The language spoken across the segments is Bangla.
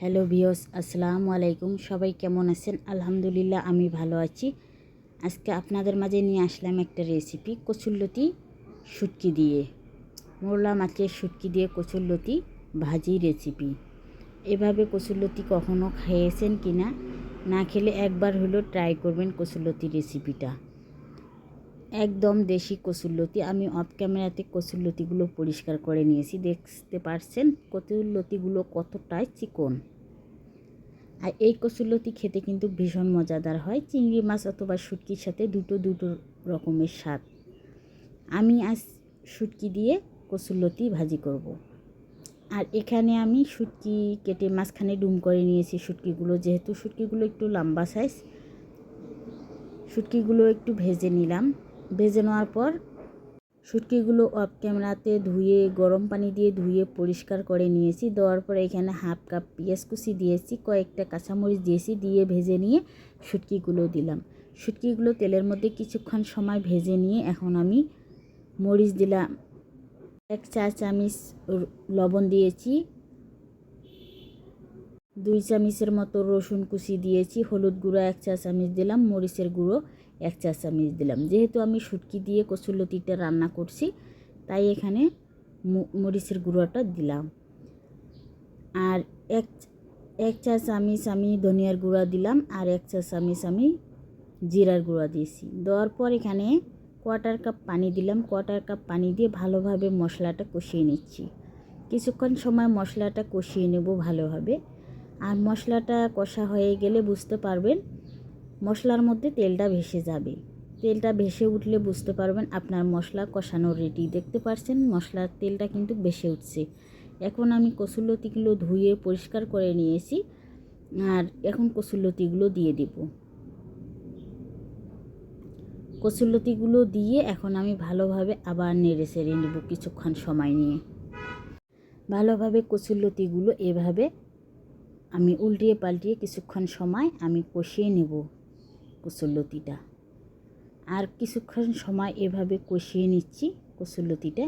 হ্যালো ভিওস আসসালামু আলাইকুম। সবাই কেমন আছেন? আলহামদুলিল্লাহ, আমি ভালো আছি। আজকে আপনাদের মাঝে নিয়ে আসলাম একটা রেসিপি কচুরলতি শুটকি দিয়ে। মোরলা মাছের শুটকি দিয়ে কচুরলতি ভাজি রেসিপি এভাবে কচুরলতি কখনো খেয়েছেন কি না না খেলে একবার হলেও ট্রাই করবেন কচুরলতি রেসিপিটা একদম দেশি কচুরলতি আমি অফ ক্যামেরাতে কচুরলতিগুলো পরিষ্কার করে নিয়েছি। দেখতে পারছেন কচুরলতিগুলো কতটাই চিকন। আর এই কচুরলতি খেতে কিন্তু ভীষণ মজাদার হয়। চিংড়ি মাছ অথবা শুটকির সাথে দুটো দুটো রকমের স্বাদ। আমি আজ শুটকি দিয়ে কচুরলতি ভাজি করব। আর এখানে আমি শুটকি কেটে মাঝখানে ডুম করে নিয়েছি শুটকিগুলো। যেহেতু শুটকিগুলো একটু লম্বা সাইজ শুটকিগুলো একটু ভেজে নিলাম। ভেজে নেওয়ার পর শুটকিগুলো অফ ক্যামেরাতে ধুয়ে, গরম পানি দিয়ে ধুয়ে পরিষ্কার করে নিয়েছি। দেওয়ার পরে এখানে হাফ কাপ পেঁয়াজ কুচি দিয়েছি, কয়েকটা কাঁচামরিচ দিয়েছি, দিয়ে ভেজে নিয়ে শুটকিগুলো দিলাম। শুটকিগুলো তেলের মধ্যে কিছুক্ষণ সময় ভেজে নিয়ে এখন আমি মরিচ দিলাম। এক চা চামচ লবণ দিয়েছি। দুই চামচের মতো রসুন কুচি দিয়েছি, হলুদ গুঁড়ো এক চা চামচ দিলাম, মরিচের গুঁড়ো এক চা চামচ দিলাম। যেহেতু আমি শুটকি দিয়ে কচুরলতিটা রান্না করছি, তাই এখানে মরিচের গুঁড়োটা দিলাম। আর এক এক চা চামচ আমি ধনিয়ার গুঁড়া দিলাম, আর এক চা চামচ আমি জিরার গুঁড়া দিয়েছি। দেওয়ার পর এখানে কোয়াটার কাপ পানি দিলাম, কোয়াটার কাপ পানি দিয়ে ভালোভাবে মশলাটা কষিয়ে নিচ্ছি। কিছুক্ষণ সময় মশলাটা কষিয়ে নেব ভালোভাবে। আর মশলাটা কষা হয়ে গেলে বুঝতে পারবেন মশলার মধ্যে তেলটা ভেসে যাবে। তেলটা ভেসে উঠলে বুঝতে পারবেন আপনার মশলা কষানোর রেডি দেখতে পাচ্ছেন মশলার তেলটা কিন্তু ভেসে উঠছে। এখন আমি কসুলতিগুলো ধুয়ে পরিষ্কার করে নিয়েছি আর এখন কসুলতিগুলো দিয়ে দেব। কসুলতিগুলো দিয়ে এখন আমি ভালোভাবে আবার নেড়ে সেড়ে নেব কিছুক্ষণ সময় নিয়ে। ভালোভাবে কচুরলতিগুলো এভাবে আমি উল্টিয়ে পাল্টিয়ে কিছুক্ষণ সময় আমি কষিয়ে নেব কচুরলতিটা আর কিছুক্ষণ সময় এভাবে কষিয়ে নিচ্ছি কচুরলতিটা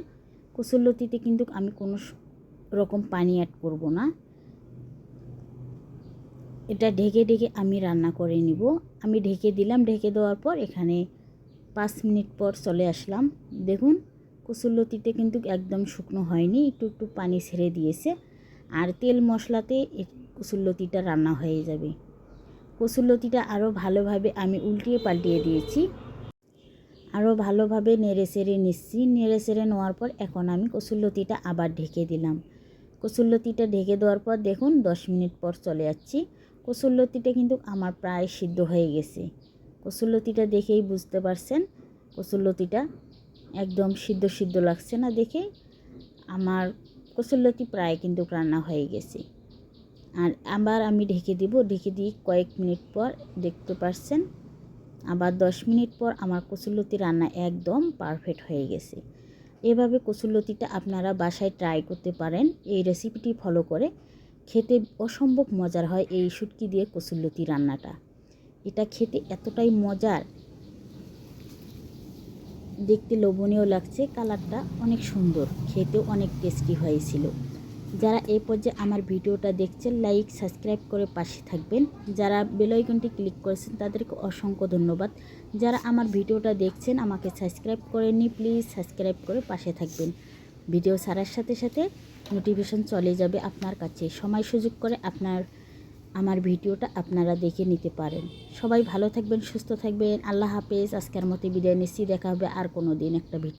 কচুরলতিতে কিন্তু আমি কোনো রকম পানি অ্যাড করব না। এটা ঢেকে ঢেকে আমি রান্না করে নিব। আমি ঢেকে দিলাম, ঢেকে দেওয়ার পর এখানে পাঁচ মিনিট পর চলে আসলাম। দেখুন কচুরলতিতে কিন্তু একদম শুকনো হয়নি, একটু একটু পানি ছেড়ে দিয়েছে। আর তেল মশলাতে কচুরলতিটা রান্না হয়ে যাবে। কচুরলতিটা আরও ভালোভাবে আমি উল্টিয়ে পাল্টিয়ে দিয়েছি। আরও ভালোভাবে নেড়ে সেড়ে নিচ্ছি। নেড়ে সেড়ে নেওয়ার পর এখন আমি কচুরলতিটা আবার ঢেকে দিলাম। কচুরলতিটা ঢেকে দেওয়ার পর দেখুন দশ মিনিট পর চলে যাচ্ছি। কচুরলতিটা কিন্তু আমার প্রায় সিদ্ধ হয়ে গেছে। কচুরলতিটা দেখেই বুঝতে পারছেন কচুরলতিটা একদম সিদ্ধ সিদ্ধ লাগছে না দেখে। আমার কচুরলতি প্রায় কিন্তু রান্না হয়ে গেছে। আর আবার আমি ঢেকে দিব, ঢেকে দিয়ে কয়েক মিনিট পর দেখতে পারছেন, আবার দশ মিনিট পর আমার কচুরলতি রান্না একদম পারফেক্ট হয়ে গেছে। এভাবে কচুরলতিটা আপনারা বাসায় ট্রাই করতে পারেন, এই রেসিপিটি ফলো করে। খেতে অসম্ভব মজার হয় এই শুটকি দিয়ে কচুরলতি রান্নাটা। এটা খেতে এতটাই মজার দেখতে লোভনীয় লাগছে, কালারটা অনেক সুন্দর, খেতেও অনেক টেস্টি হয়েছিল। যারা এই পর্যায়ে আমার ভিডিওটা দেখছেন লাইক সাবস্ক্রাইব করে পাশে থাকবেন। যারা বেলাইকনটি ক্লিক করেছেন, তাদেরকে অসংখ্য ধন্যবাদ। যারা আমার ভিডিওটা দেখছেন, আমাকে সাবস্ক্রাইব করেননি প্লিজ সাবস্ক্রাইব করে পাশে থাকবেন। ভিডিও ছাড়ার সাথে সাথে নোটিফিকেশন চলে যাবে আপনার কাছে। সময় সুযোগ করে আপনার আমার ভিডিওটা আপনারা দেখে নিতে পারেন। সবাই ভালো থাকবেন, সুস্থ থাকবেন। আল্লাহ হাফেজ। আজকের মতো বিদায় নিচ্ছি। দেখা হবে আর কোনো দিন একটা ভিডিও